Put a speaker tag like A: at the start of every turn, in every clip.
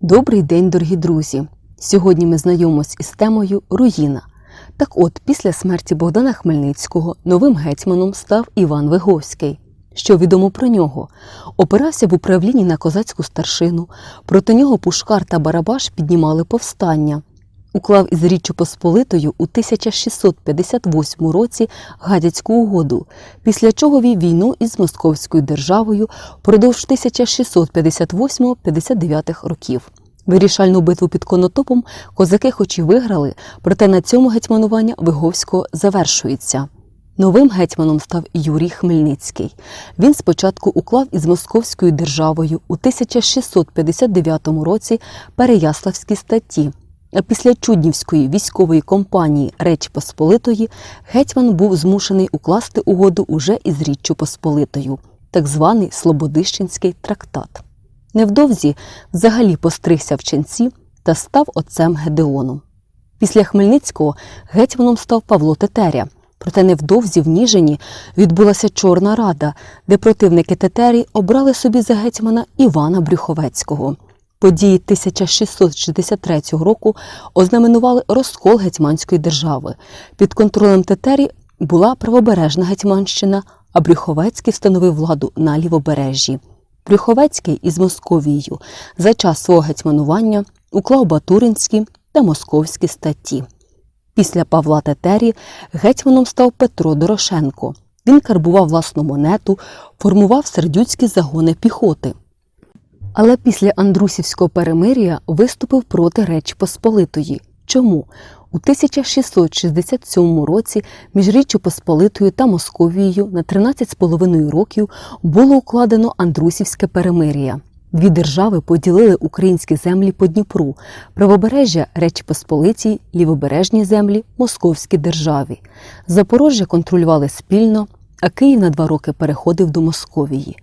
A: Добрий день, дорогі друзі! Сьогодні ми знайомимось із темою Руїна. Так от, після смерті Богдана Хмельницького новим гетьманом став Іван Виговський. Що відомо про нього? Опирався в управлінні на козацьку старшину, проти нього Пушкар та Барабаш піднімали повстання. Уклав із Річчю Посполитою у 1658 році Гадяцьку угоду, після чого вів війну із Московською державою впродовж 1658-59 років. Вирішальну битву під Конотопом козаки хоч і виграли, проте на цьому гетьманування Виговського завершується. Новим гетьманом став Юрій Хмельницький. Він спочатку уклав із Московською державою у 1659 році Переяславські статті. Після Чуднівської військової кампанії Речі Посполитої гетьман був змушений укласти угоду уже із Річчю Посполитою, так званий Слободищенський трактат. Невдовзі взагалі постригся в ченці та став отцем Гедеоном. Після Хмельницького гетьманом став Павло Тетеря. Проте невдовзі в Ніжині відбулася Чорна Рада, де противники Тетерії обрали собі за гетьмана Івана Брюховецького. Події 1663 року ознаменували розкол гетьманської держави. Під контролем Тетері була правобережна Гетьманщина, а Брюховецький встановив владу на лівобережжі. Брюховецький із Московією за час свого гетьманування уклав Батуринські та московські статті. Після Павла Тетері гетьманом став Петро Дорошенко. Він карбував власну монету, формував сердюцькі загони піхоти. Але після Андрусівського перемир'я виступив проти Речі Посполитої. Чому? У 1667 році між Річчю Посполитою та Московією на 13,5 років було укладено Андрусівське перемир'я. Дві держави поділили українські землі по Дніпру, правобережжя Речі Посполитій, лівобережні землі Московській державі. Запорожжя контролювали спільно, а Київ на два роки переходив до Московії.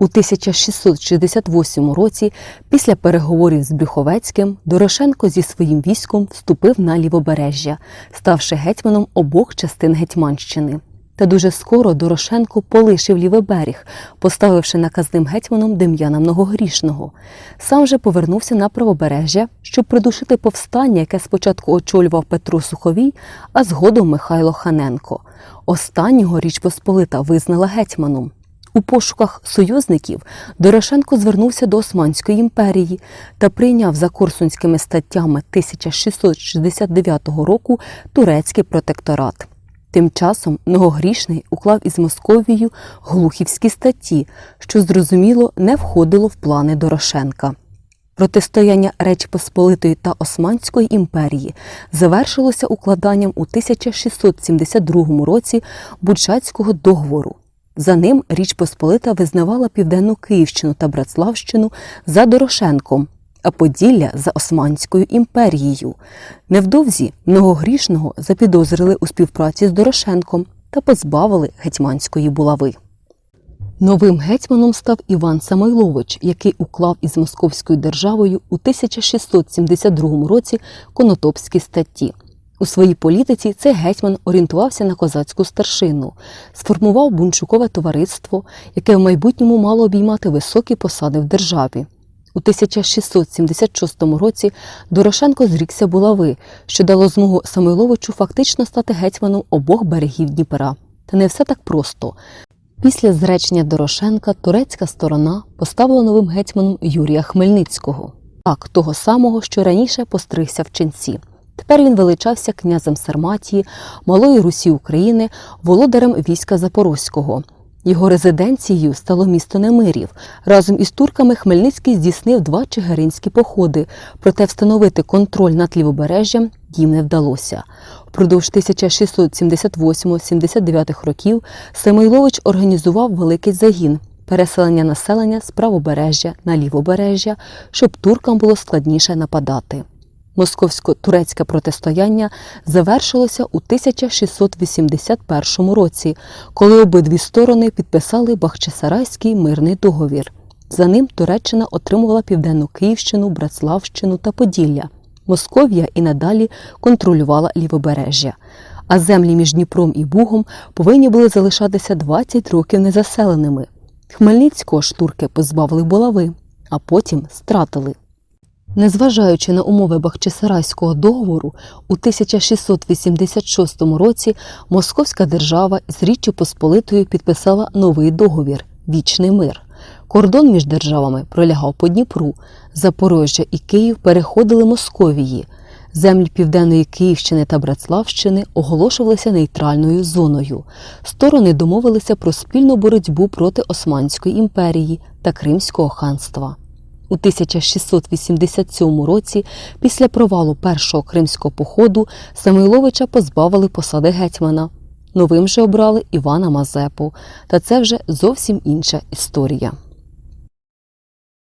A: У 1668 році, після переговорів з Брюховецьким, Дорошенко зі своїм військом вступив на лівобережжя, ставши гетьманом обох частин Гетьманщини. Та дуже скоро Дорошенко полишив лівий берег, поставивши наказним гетьманом Дем'яна Многогрішного. Сам же повернувся на правобережжя, щоб придушити повстання, яке спочатку очолював Петро Суховій, а згодом Михайло Ханенко. Останнього Річ Посполита визнала гетьманом. У пошуках союзників Дорошенко звернувся до Османської імперії та прийняв за Корсунськими статтями 1669 року турецький протекторат. Тим часом Многогрішний уклав із Московією глухівські статті, що зрозуміло не входило в плани Дорошенка. Протистояння Речі Посполитої та Османської імперії завершилося укладанням у 1672 році Бучацького договору. За ним Річ Посполита визнавала Південну Київщину та Братславщину за Дорошенком, а Поділля за Османською імперією. Невдовзі многогрішного запідозрили у співпраці з Дорошенком та позбавили гетьманської булави. Новим гетьманом став Іван Самойлович, який уклав із Московською державою у 1672 році конотопські статті. У своїй політиці цей гетьман орієнтувався на козацьку старшину, сформував бунчукове товариство, яке в майбутньому мало обіймати високі посади в державі. У 1676 році Дорошенко зрікся булави, що дало змогу Самойловичу фактично стати гетьманом обох берегів Дніпра. Та не все так просто. Після зречення Дорошенка турецька сторона поставила новим гетьманом Юрія Хмельницького, так того самого, що раніше постригся в ченці. Тепер він величався князем Сарматії, Малої Русі України, володарем війська Запорозького. Його резиденцією стало місто Немирів. Разом із турками Хмельницький здійснив два чигиринські походи, проте встановити контроль над лівобережжям їм не вдалося. Впродовж 1678-79 років Самойлович організував великий загін переселення населення з правобережжя на лівобережжя, щоб туркам було складніше нападати. Московсько-турецьке протистояння завершилося у 1681 році, коли обидві сторони підписали Бахчисарайський мирний договір. За ним Туреччина отримувала південну Київщину, Братславщину та Поділля. Московія і надалі контролювала лівобережжя. А землі між Дніпром і Бугом повинні були залишатися 20 років незаселеними. Хмельницького ж турки позбавили булави, а потім стратили. Незважаючи на умови Бахчисарайського договору, у 1686 році Московська держава з Річчю Посполитою підписала новий договір Вічний мир. Кордон між державами пролягав по Дніпру. Запорожжя і Київ переходили Московії. Землі Південної Київщини та Братславщини оголошувалися нейтральною зоною. Сторони домовилися про спільну боротьбу проти Османської імперії та Кримського ханства. У 1687 році, після провалу першого кримського походу, Самойловича позбавили посади гетьмана. Новим же обрали Івана Мазепу. Та це вже зовсім інша історія.